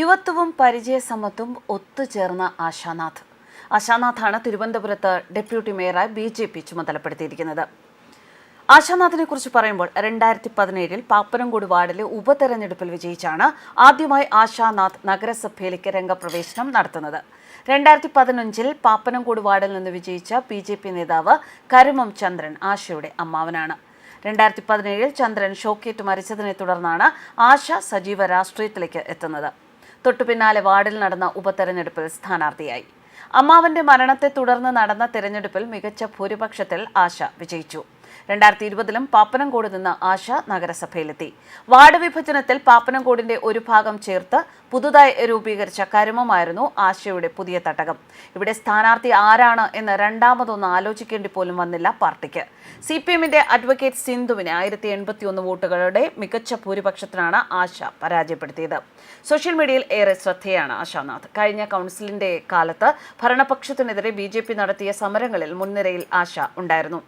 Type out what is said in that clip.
യുവത്വവും പരിചയസമത്വം ഒത്തുചേർന്ന ആശാനാഥ്. ആശാനാഥാണ് തിരുവനന്തപുരത്ത് ഡെപ്യൂട്ടി മേയറായി B J P ചുമതലപ്പെടുത്തിയിരിക്കുന്നത്. ആശാനാഥിനെ കുറിച്ച് പറയുമ്പോൾ രണ്ടായിരത്തി പതിനേഴിൽ പാപ്പനംകോട് വാർഡിലെ ഉപതെരഞ്ഞെടുപ്പിൽ വിജയിച്ചാണ് ആദ്യമായി ആശാനാഥ് നഗരസഭയിലേക്ക് രംഗപ്രവേശനം നടത്തുന്നത്. രണ്ടായിരത്തി പതിനഞ്ചിൽ പാപ്പനംകോട് വാർഡിൽ നിന്ന് വിജയിച്ച ബി ജെ പി നേതാവ് കരുമം ചന്ദ്രൻ ആശയുടെ അമ്മാവനാണ്. രണ്ടായിരത്തി പതിനേഴിൽ ചന്ദ്രൻ ഷോക്കേറ്റ് മരിച്ചതിനെ തുടർന്നാണ് ആശ സജീവ രാഷ്ട്രീയത്തിലേക്ക് എത്തുന്നത്. തൊട്ടു പിന്നാലെ വാർഡിൽ നടന്ന ഉപതെരഞ്ഞെടുപ്പിൽ സ്ഥാനാർത്ഥിയായി. അമ്മാവന്റെ മരണത്തെ തുടർന്ന് നടന്ന തെരഞ്ഞെടുപ്പിൽ മികച്ച ഭൂരിപക്ഷത്തിൽ ആശ വിജയിച്ചു. രണ്ടായിരത്തി ഇരുപതിലും പാപ്പനംകോട് നിന്ന് ആശ നഗരസഭയിലെത്തി. വാർഡ് വിഭജനത്തിൽ പാപ്പനംകോടിന്റെ ഒരു ഭാഗം ചേർത്ത് പുതുതായി രൂപീകരിച്ച കരുമമായിരുന്നു ആശയുടെ പുതിയ തട്ടകം. ഇവിടെ സ്ഥാനാർത്ഥി ആരാണ് എന്ന് രണ്ടാമതൊന്ന് ആലോചിക്കേണ്ടി പോലും വന്നില്ല പാർട്ടിക്ക്. സി പി എമ്മിന്റെ അഡ്വക്കേറ്റ് സിന്ധുവിനെ ആയിരത്തി എൺപത്തി ഒന്ന് വോട്ടുകളുടെ മികച്ച ഭൂരിപക്ഷത്തിനാണ് ആശ പരാജയപ്പെടുത്തിയത്. സോഷ്യൽ മീഡിയയിൽ ഏറെ ശ്രദ്ധയാണ് ആശാനാഥ്. കഴിഞ്ഞ കൗൺസിലിന്റെ കാലത്ത് ഭരണപക്ഷത്തിനെതിരെ ബി നടത്തിയ സമരങ്ങളിൽ മുൻനിരയിൽ ആശ ഉണ്ടായിരുന്നു.